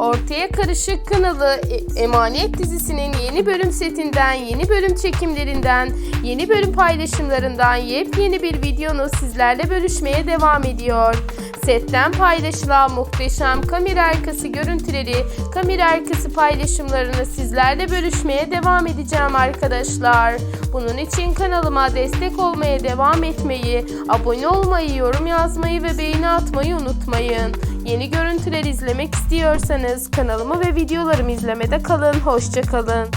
Ortaya Karışık kanalı E- Emanet dizisinin yeni bölüm setinden, yeni bölüm çekimlerinden, yeni bölüm paylaşımlarından yepyeni bir videonu sizlerle bölüşmeye devam ediyor. Setten paylaşılan muhteşem kamera arkası görüntüleri, kamera arkası paylaşımlarını sizlerle bölüşmeye devam edeceğim arkadaşlar. Bunun için kanalıma destek olmaya devam etmeyi, abone olmayı, yorum yazmayı ve beğeni atmayı unutmayın. Yeni görüntüler izlemek istiyorsanız kanalımı ve videolarımı izlemede kalın. Hoşçakalın.